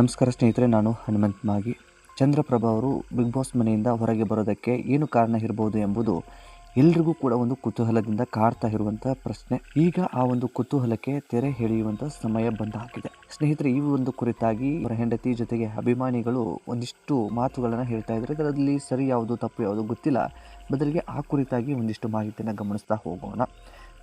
ನಮಸ್ಕಾರ ಸ್ನೇಹಿತರೆ, ನಾನು ಹನುಮಂತ್ ಮಾಗಿ ಚಂದ್ರಪ್ರಭಾ ಅವರು ಬಿಗ್ ಬಾಸ್ ಮನೆಯಿಂದ ಹೊರಗೆ ಬರೋದಕ್ಕೆ ಏನು ಕಾರಣ ಇರಬಹುದು ಎಂಬುದು ಎಲ್ರಿಗೂ ಕೂಡ ಒಂದು ಕುತೂಹಲದಿಂದ ಕಾಡ್ತಾ ಇರುವಂಥ ಪ್ರಶ್ನೆ. ಈಗ ಆ ಒಂದು ಕುತೂಹಲಕ್ಕೆ ತೆರೆ ಎಳೆಯುವಂಥ ಸಮಯ ಬಂದಾಗಿದೆ ಸ್ನೇಹಿತರೆ, ಈ ಒಂದು ಕುರಿತಾಗಿ ಅವರ ಹೆಂಡತಿ ಜೊತೆಗೆ ಅಭಿಮಾನಿಗಳು ಒಂದಿಷ್ಟು ಮಾತುಗಳನ್ನು ಹೇಳ್ತಾ ಇದ್ದಾರೆ. ಅದರಲ್ಲಿ ಸರಿ ಯಾವುದು, ತಪ್ಪು ಯಾವುದು ಗೊತ್ತಿಲ್ಲ. ಬದಲಿಗೆ ಆ ಕುರಿತಾಗಿ ಒಂದಿಷ್ಟು ಮಾಹಿತಿಯನ್ನು ಗಮನಿಸ್ತಾ ಹೋಗೋಣ.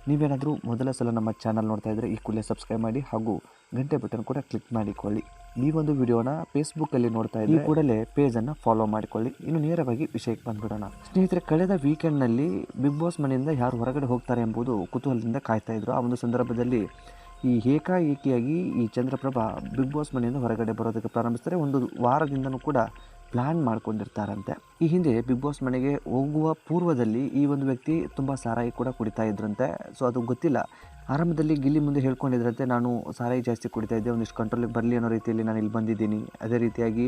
ನೀವೇನಾದರೂ ಮೊದಲ ಸಲ ನಮ್ಮ ಚಾನಲ್ ನೋಡ್ತಾ ಇದ್ದರೆ ಈ ಕೂಡಲೇ ಸಬ್ಸ್ಕ್ರೈಬ್ ಮಾಡಿ ಹಾಗೂ ಗಂಟೆ ಬಟನ್ ಕೂಡ ಕ್ಲಿಕ್ ಮಾಡಿಕೊಳ್ಳಿ. ಈ ಒಂದು ವಿಡಿಯೋನ ಫೇಸ್ಬುಕ್ಕಲ್ಲಿ ನೋಡ್ತಾ ಇದ್ದೀವಿ ಕೂಡಲೇ ಪೇಜನ್ನು ಫಾಲೋ ಮಾಡಿಕೊಳ್ಳಿ. ಇನ್ನು ನೇರವಾಗಿ ವಿಷಯಕ್ಕೆ ಬಂದ್ಬಿಡೋಣ. ಸ್ನೇಹಿತರೆ, ಕಳೆದ ವೀಕೆಂಡ್ನಲ್ಲಿ ಬಿಗ್ ಬಾಸ್ ಮನೆಯಿಂದ ಯಾರು ಹೊರಗಡೆ ಹೋಗ್ತಾರೆ ಎಂಬುದು ಕುತೂಹಲದಿಂದ ಕಾಯ್ತಾ ಇದ್ರು. ಆ ಒಂದು ಸಂದರ್ಭದಲ್ಲಿ ಈ ಏಕಾಏಕಿಯಾಗಿ ಈ ಚಂದ್ರಪ್ರಭಾ ಬಿಗ್ ಬಾಸ್ ಮನೆಯಿಂದ ಹೊರಗಡೆ ಬರೋದಕ್ಕೆ ಪ್ರಾರಂಭಿಸ್ತಾರೆ. ಒಂದು ವಾರದಿಂದನೂ ಕೂಡ ಪ್ಲ್ಯಾನ್ ಮಾಡ್ಕೊಂಡಿರ್ತಾರಂತೆ. ಈ ಹಿಂದೆ ಬಿಗ್ ಬಾಸ್ ಮನೆಗೆ ಹೋಗುವ ಪೂರ್ವದಲ್ಲಿ ಈ ಒಂದು ವ್ಯಕ್ತಿ ತುಂಬ ಸಾರಾಯಿ ಕೂಡ ಕುಡಿತಾ ಇದ್ರಂತೆ. ಸೊ ಅದು ಗೊತ್ತಿಲ್ಲ. ಆರಂಭದಲ್ಲಿ ಗಿಲ್ಲಿ ಮುಂದೆ ಹೇಳ್ಕೊಂಡಿದ್ರಂತೆ, ನಾನು ಸಾರಾಯಿ ಜಾಸ್ತಿ ಕುಡಿತಾ ಇದ್ದೆ, ಒಂದಿಷ್ಟು ಕಂಟ್ರೋಲಿಗೆ ಬರಲಿ ಅನ್ನೋ ರೀತಿಯಲ್ಲಿ ನಾನು ಇಲ್ಲಿ ಬಂದಿದ್ದೀನಿ. ಅದೇ ರೀತಿಯಾಗಿ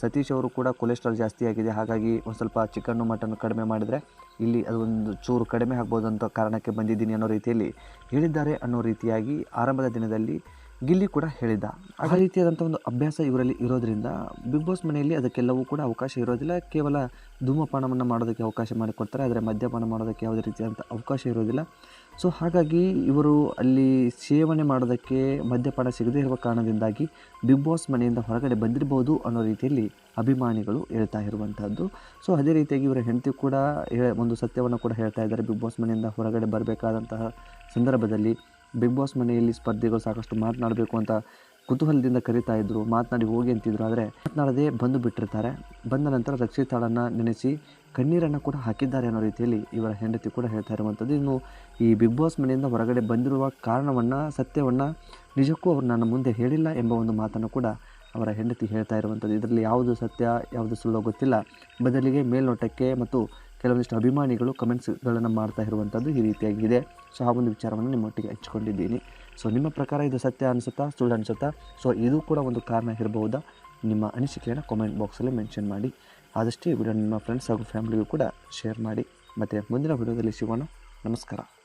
ಸತೀಶ್ ಅವರು ಕೂಡ ಕೊಲೆಸ್ಟ್ರಾಲ್ ಜಾಸ್ತಿ ಆಗಿದೆ. ಹಾಗಾಗಿ ಒಂದು ಸ್ವಲ್ಪ ಚಿಕನ್ನು ಮಟನ್ನು ಕಡಿಮೆ ಮಾಡಿದರೆ ಇಲ್ಲಿ ಅದು ಒಂದು ಚೂರು ಕಡಿಮೆ ಆಗ್ಬೋದು ಅಂತ ಕಾರಣಕ್ಕೆ ಬಂದಿದ್ದೀನಿ ಅನ್ನೋ ರೀತಿಯಲ್ಲಿ ಹೇಳಿದ್ದಾರೆ ಅನ್ನೋ ರೀತಿಯಾಗಿ ಆರಂಭದ ದಿನದಲ್ಲಿ ಗಿಲ್ಲಿ ಕೂಡ ಹೇಳಿದ್ದ ಆ ರೀತಿಯಾದಂಥ ಒಂದು ಅಭ್ಯಾಸ ಇವರಲ್ಲಿ ಇರೋದ್ರಿಂದ ಬಿಗ್ ಬಾಸ್ ಮನೆಯಲ್ಲಿ ಅದಕ್ಕೆಲ್ಲವೂ ಕೂಡ ಅವಕಾಶ ಇರೋದಿಲ್ಲ. ಕೇವಲ ಧೂಮಪಾನವನ್ನು ಮಾಡೋದಕ್ಕೆ ಅವಕಾಶ ಮಾಡಿಕೊಡ್ತಾರೆ. ಆದರೆ ಮದ್ಯಪಾನ ಮಾಡೋದಕ್ಕೆ ಯಾವುದೇ ರೀತಿಯಾದಂಥ ಅವಕಾಶ ಇರೋದಿಲ್ಲ. ಸೊ ಹಾಗಾಗಿ ಇವರು ಅಲ್ಲಿ ಸೇವನೆ ಮಾಡೋದಕ್ಕೆ ಮದ್ಯಪಾನ ಸಿಗದೇ ಇರುವ ಕಾರಣದಿಂದಾಗಿ ಬಿಗ್ ಬಾಸ್ ಮನೆಯಿಂದ ಹೊರಗಡೆ ಬಂದಿರಬಹುದು ಅನ್ನೋ ರೀತಿಯಲ್ಲಿ ಅಭಿಮಾನಿಗಳು ಹೇಳ್ತಾ ಇರುವಂಥದ್ದು ಸೊ ಅದೇ ರೀತಿಯಾಗಿ ಇವರ ಹೆಂಡತಿ ಕೂಡ ಒಂದು ಸತ್ಯವನ್ನು ಕೂಡ ಹೇಳ್ತಾ ಇದ್ದಾರೆ. ಬಿಗ್ ಬಾಸ್ ಮನೆಯಿಂದ ಹೊರಗಡೆ ಬರಬೇಕಾದಂತಹ ಸಂದರ್ಭದಲ್ಲಿ ಬಿಗ್ ಬಾಸ್ ಮನೆಯಲ್ಲಿ ಸ್ಪರ್ಧಿಗಳು ಸಾಕಷ್ಟು ಮಾತನಾಡಬೇಕು ಅಂತ ಕುತೂಹಲದಿಂದ ಕರೀತಾ ಇದ್ರು. ಮಾತನಾಡಿ ಹೋಗಿ ಅಂತಿದ್ರು. ಆದರೆ ಮಾತನಾಡದೆ ಬಂದು ಬಿಟ್ಟಿರ್ತಾರೆ. ಬಂದ ನಂತರ ರಕ್ಷಿತಾಳನ್ನು ನೆನೆಸಿ ಕಣ್ಣೀರನ್ನು ಕೂಡ ಹಾಕಿದ್ದಾರೆ ಅನ್ನೋ ರೀತಿಯಲ್ಲಿ ಇವರ ಹೆಂಡತಿ ಕೂಡ ಹೇಳ್ತಾ ಇರುವಂಥದ್ದು. ಇನ್ನು ಈ ಬಿಗ್ ಬಾಸ್ ಮನೆಯಿಂದ ಹೊರಗಡೆ ಬಂದಿರುವ ಕಾರಣವನ್ನು, ಸತ್ಯವನ್ನು ನಿಜಕ್ಕೂ ಅವರು ನನ್ನ ಮುಂದೆ ಹೇಳಿಲ್ಲ ಎಂಬ ಒಂದು ಮಾತನ್ನು ಕೂಡ ಅವರ ಹೆಂಡತಿ ಹೇಳ್ತಾ ಇರುವಂಥದ್ದು. ಇದರಲ್ಲಿ ಯಾವುದು ಸತ್ಯ, ಯಾವುದು ಸುಳ್ಳು ಗೊತ್ತಿಲ್ಲ. ಬದಲಿಗೆ ಮೇಲ್ನೋಟಕ್ಕೆ ಮತ್ತು ಕೆಲವೊಂದಿಷ್ಟು ಅಭಿಮಾನಿಗಳು ಕಮೆಂಟ್ಸ್ಗಳನ್ನು ಮಾಡ್ತಾ ಇರುವಂಥದ್ದು ಈ ರೀತಿಯಾಗಿದೆ. ಸೊ, ಆ ಒಂದು ವಿಚಾರವನ್ನು ನಿಮ್ಮೊಟ್ಟಿಗೆ ಹಂಚ್ಕೊಂಡಿದ್ದೀನಿ. ಸೊ, ನಿಮ್ಮ ಪ್ರಕಾರ ಇದು ಸತ್ಯ ಅನಿಸುತ್ತಾ, ಸುಳ್ಳು ಅನಿಸುತ್ತಾ? ಸೊ, ಇದು ಕೂಡ ಒಂದು ಕಾರಣ ಇರಬಹುದಾ ನಿಮ್ಮ ಅನಿಸಿಕೆಯನ್ನು ಕಾಮೆಂಟ್ ಬಾಕ್ಸಲ್ಲಿ ಮೆನ್ಷನ್ ಮಾಡಿ. ಆದಷ್ಟು ಈ ವಿಡಿಯೋ ನಿಮ್ಮ ಫ್ರೆಂಡ್ಸ್ ಹಾಗೂ ಫ್ಯಾಮಿಲಿಗೂ ಕೂಡ ಶೇರ್ ಮಾಡಿ. ಮತ್ತು ಮುಂದಿನ ವಿಡಿಯೋದಲ್ಲಿ ಸಿಗೋಣ. ನಮಸ್ಕಾರ.